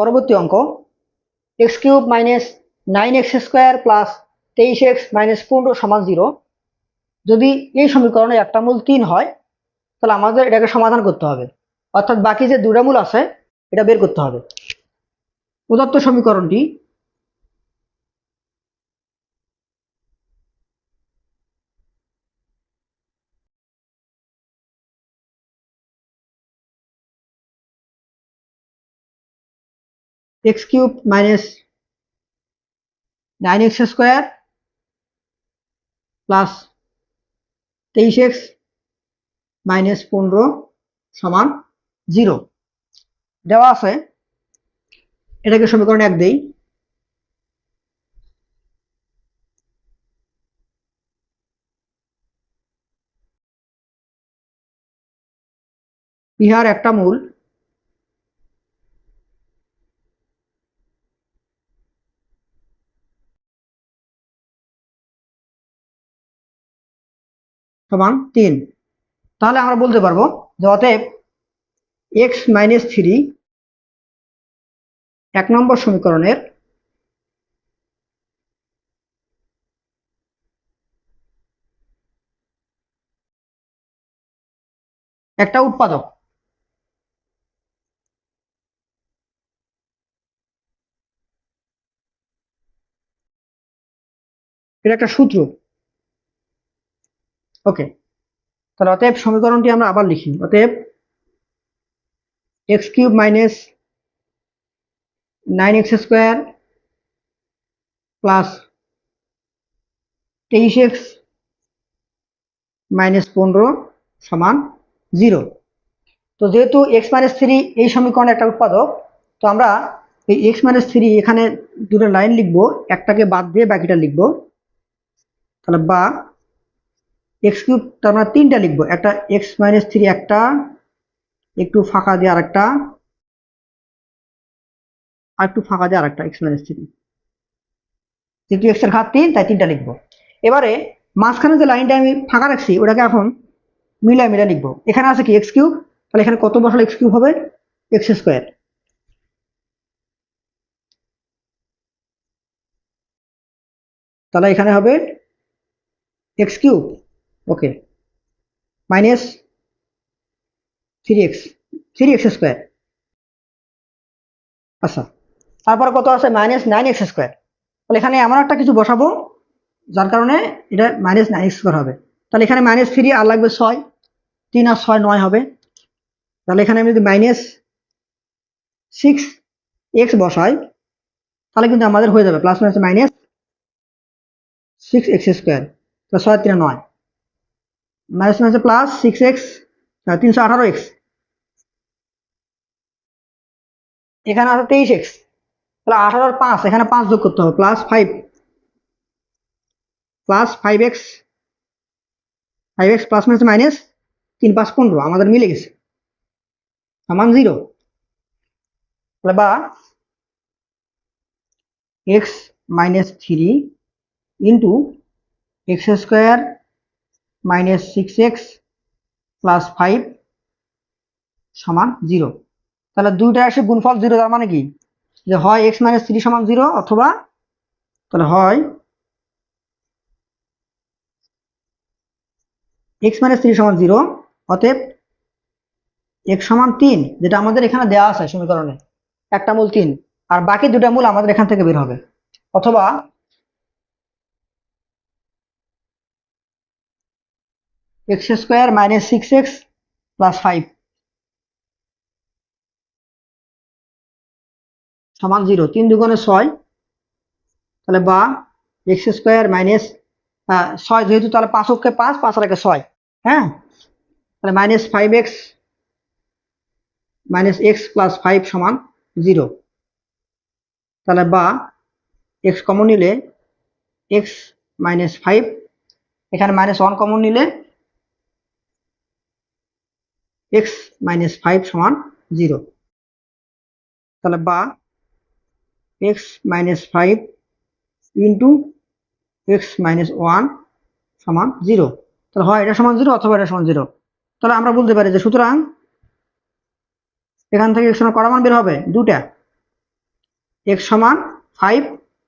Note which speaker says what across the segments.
Speaker 1: পরবর্তী অঙ্ক x cube minus nine x square plus তেইশ এক্স মাইনাস পনেরো সমান জিরো। যদি এই সমীকরণে একটা মূল তিন হয়, তাহলে আমাদের এটাকে সমাধান করতে হবে। অর্থাৎ বাকি যে দুটা মূল আছে, এটা বের করতে হবে। প্রদত্ত সমীকরণটি x cube minus nine x square plus তেইশ এক্স মাইনাস পনেরো সমান জিরো দেওয়া আছে। এটাকে সমীকরণ এক দেই। ইহার একটা মূল। সমান তিন। তাহলে আমরা বলতে পারব যে অতএব এক্স মাইনাস থ্রি এক নম্বর সমীকরণের একটা উৎপাদক। এটা একটা সূত্র। ওকে তাহলে অতএব সমীকরণটি আমরা আবার লিখি। অতএব x cube minus nine x square plus তেইশ এক্স মাইনাস পনেরো সমান জিরো তো যেহেতু এক্স মাইনাস থ্রি এই সমীকরণে একটা উৎপাদক, তো আমরা এই এক্স মাইনাস থ্রি এখানে দুটো লাইন লিখব, একটাকে বাদ দিয়ে বাকিটা লিখব। তাহলে বা এক্স কিউব তার তিনটা লিখব। একটা এক্স মাইনাস থ্রি একটা একটু ফাঁকা দিয়ে আর একটা আর একটু ফাঁকা দিয়ে আর একটা এক্স মাইনাস থ্রি যেহেতু এক্সের ঘাত তিন, তাই তিনটা লিখব। এবারে মাঝখানে যে লাইনটা আমি ফাঁকা রাখছি, ওটাকে এখন মিলাই মিলাই লিখব। এখানে আছে কি এক্স কিউব তাহলে এখানে কত বসালে এক্স কিউব হবে? এক্স স্কোয়ার তাহলে এখানে হবে x cube okay minus three x three x square আচ্ছা। তারপরে কত আছে? মাইনাস নাইন এক্স স্কোয়ার তাহলে এখানে এমন একটা কিছু বসাবো, যার কারণে এটা মাইনাস নাইন এক্স স্কোয়ার হবে। তাহলে এখানে মাইনাস থ্রি আর লাগবে ছয়। তিন আর ছয় নয় হবে। তাহলে এখানে আমি যদি মাইনাস সিক্স এক্স বসাই, তাহলে কিন্তু আমাদের হয়ে যাবে। Plus minus minus six x square তাহলে ছয় তিন নয়। Minus minus plus six x তিনশো আঠারো এক্স এখানে আছে তেইশ এক্স তাহলে আঠারোর পাঁচ, এখানে পাঁচ যোগ করতে হবে plus five plus five x five x plus minus minus তিন পাঁচ পনেরো, আমাদের মিলে গেছে। সমান জিরো বা x minus three into x square minus six x plus five সমান জিরো। তাহলে দুইটা আসে গুণফল জিরো, তার মানে কি? যে হয় এক্স মাইনাস থ্রি সমান জিরো অথবা তাহলে হয় এক্স মাইনাস থ্রি সমান জিরো, অতএব সমান তিন, যেটা আমাদের এখানে দেওয়া আছে সমীকরণে। একটা মূল তিন, আর বাকি দুটা মূল আমাদের এখান থেকে বের হবে। অথবা x square minus six x plus five. সমান জিরো, তিন দুগুণে ছয়। তাহলে বা এক্স স্কোয়ার মাইনাস ছয় যেহেতু তাহলে পাঁচ অক্ষে পাঁচ পাঁচ আর একে ছয় হ্যাঁ? তাহলে minus five x minus x plus five সমান জিরো। তাহলে বা এক্স কমন নিলে এক্স মাইনাস ফাইভ, এখানে মাইনাস ওয়ান কমন নিলে এক্স মাইনাস ফাইভ সমান জিরো তাহলে বা x minus five into x minus one সমান জিরো তাহলে হয় এটা সমান জিরো অথবা এটা সমান জিরো তাহলে আমরা বলতে পারি যে সুতরাং এখান থেকে এক্স কটা মান বের হবে? দুটা এক্স সমান ফাইভ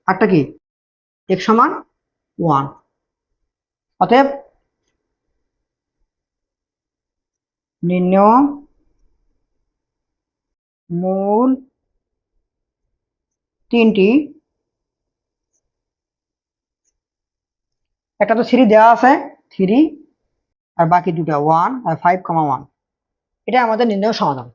Speaker 1: আরটা কি? এক্স সমান ওয়ান অতএব নির্ণয় মূল তিনটি। একটা তো থ্রি দেওয়া আছে, থ্রি, আর বাকি দুটা ওয়ান আর ফাইভ কমা ওয়ান এটা আমাদের নির্ণয় সমাধান।